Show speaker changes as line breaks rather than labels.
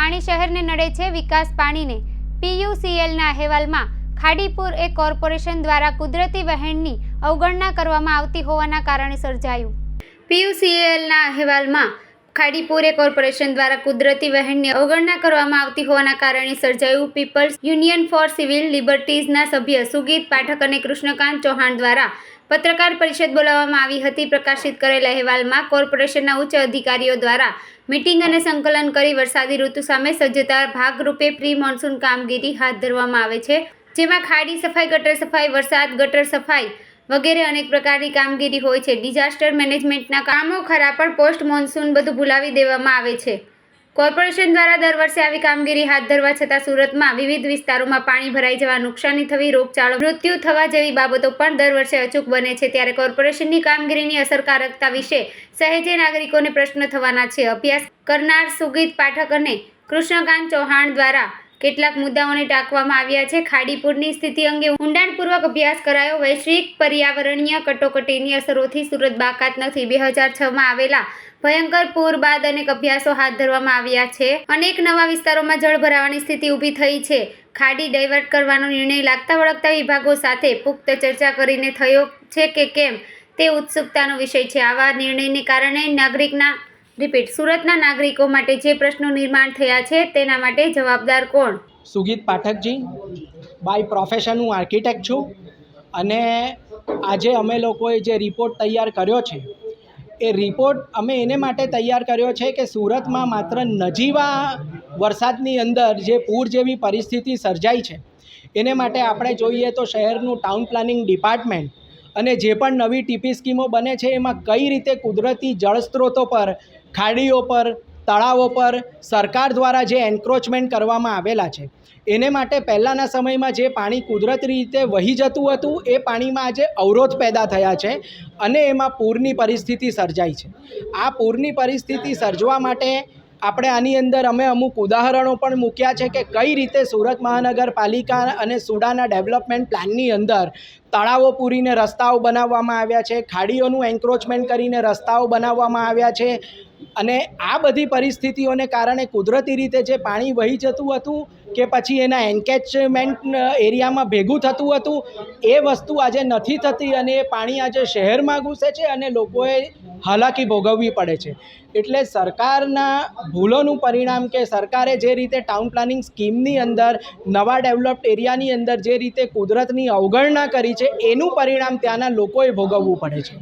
પાણી શહેરને નડે છે, વિકાસ પાણીને. પીયુસીએલના અહેવાલમાં ખાડીપુર એ કોર્પોરેશન દ્વારા કુદરતી વહેણની અવગણના કરવામાં આવતી હોવાના કારણે સર્જાયું. પીયુસીએલના અહેવાલમાં ખાડીપુરે કોર્પોરેશન દ્વારા કુદરતી વહેણની અવગણના કરવામાં આવતી હોવાના કારણે સર્જાયું. પીપલ્સ યુનિયન ફોર સિવિલ લિબર્ટીઝના સભ્ય સુગીત પાઠક અને કૃષ્ણકાંત ચૌહાણ દ્વારા પત્રકાર પરિષદ બોલાવવામાં આવી હતી. પ્રકાશિત કરેલ અહેવાલમાં કોર્પોરેશનના ઉચ્ચ અધિકારીઓ દ્વારા મીટિંગ અને સંકલન કરી વરસાદી ઋતુ સામે સજ્જતા ભાગરૂપે પ્રી મોન્સૂન કામગીરી હાથ ધરવામાં આવે છે. જેમાં ખાડી સફાઈ, ગટર સફાઈ, વરસાદ, ગટર સફાઈ વગેરે અનેક પ્રકારની કામગીરી હોય છે. ડિઝાસ્ટર મેનેજમેન્ટના કામો ખરા પણ પોસ્ટ મોન્સૂન બધું ભૂલાવી દેવામાં આવે છે. કોર્પોરેશન દ્વારા દર વર્ષે આવી કામગીરી હાથ ધરવા છતાં સુરતમાં વિવિધ વિસ્તારોમાં પાણી ભરાઈ જવા નુકસાની થવી, રોગચાળો, મૃત્યુ થવા જેવી બાબતો પણ દર વર્ષે અચૂક બને છે. ત્યારે કોર્પોરેશનની કામગીરીની અસરકારકતા વિશે સહેજે નાગરિકોને પ્રશ્ન થવાના છે. અભ્યાસ કરનાર સુગીત પાઠક અને કૃષ્ણકાંત ચૌહાણ દ્વારા કેટલાક મુદ્દાઓને ટાંકવામાં આવ્યા છે. ખાડીપુરની સ્થિતિ અંગે ઊંડાણપૂર્વક અભ્યાસ કરાયો. વૈશ્વિક પર્યાવરણીય કટોકટીની અસરોથી સુરત બાકાત નથી. બે હજાર છમાં આવેલા ભયંકર પૂર બાદ અનેક અભ્યાસો હાથ ધરવામાં આવ્યા છે. અનેક નવા વિસ્તારોમાં જળ ભરાવાની સ્થિતિ ઊભી થઈ છે. ખાડી ડાયવર્ટ કરવાનો નિર્ણય લાગતા વળગતા વિભાગો સાથે પુખ્ત ચર્ચા કરીને થયો છે કે કેમ તે ઉત્સુકતાનો વિષય છે. આવા નિર્ણયને કારણે નાગરિકના રિપીટ, સુરતના નાગરિકો માટે જે પ્રશ્નો નિર્માણ થયા છે તેના માટે જવાબદાર કોણ?
સુગીત પાઠકજી બાય પ્રોફેશન હું આર્કિટેક્ટ છું અને આજે અમે લોકોએ જે રિપોર્ટ તૈયાર કર્યો છે, એ રિપોર્ટ અમે એને માટે તૈયાર કર્યો છે કે સુરતમાં માત્ર નજીવા વરસાદની અંદર જે પૂર જેવી પરિસ્થિતિ સર્જાઈ છે, એને માટે આપણે જોઈએ તો શહેરનું ટાઉન પ્લાનિંગ ડિપાર્ટમેન્ટ અને જે પણ નવી ટીપી સ્કીમો બને છે, એમાં કઈ રીતે કુદરતી જળ સ્ત્રોતો પર, ખાડીઓ પર, તળાવો પર સરકાર દ્વારા જે એન્ક્રોચમેન્ટ કરવામાં આવેલા છે, એને માટે પહેલાંના સમયમાં જે પાણી કુદરતી રીતે વહી જતું હતું, એ પાણીમાં આજે અવરોધ પેદા થયા છે અને એમાં પૂરની પરિસ્થિતિ સર્જાઈ છે. આ પૂરની પરિસ્થિતિ સર્જવા માટે આપણે આની અંદર અમે અમુક ઉદાહરણો પણ મૂક્યા છે કે કઈ રીતે સુરત મહાનગરપાલિકા અને સુડાના ડેવલપમેન્ટ પ્લાનની અંદર તળાવો પૂરીને રસ્તાઓ બનાવવામાં આવ્યા છે, ખાડીઓનું એન્ક્રોચમેન્ટ કરીને રસ્તાઓ બનાવવામાં આવ્યા છે અને આ બધી પરિસ્થિતિઓને કારણે કુદરતી રીતે જે પાણી વહી જતું હતું કે પછી એના એન્કેચમેન્ટ એરિયામાં ભેગું થતું હતું, એ વસ્તુ આજે નથી થતી અને એ પાણી આજે શહેરમાં ઘૂસે છે અને લોકોએ હાલાકી ભોગવવી પડે છે. એટલે સરકારના ભૂલોનું પરિણામ કે સરકારે જે રીતે ટાઉન પ્લાનિંગ સ્કીમની અંદર, નવા ડેવલપ્ડ એરિયાની અંદર જે રીતે કુદરતની અવગણના કરી છે એનું પરિણામ ત્યાંના લોકોએ ભોગવવું પડે છે.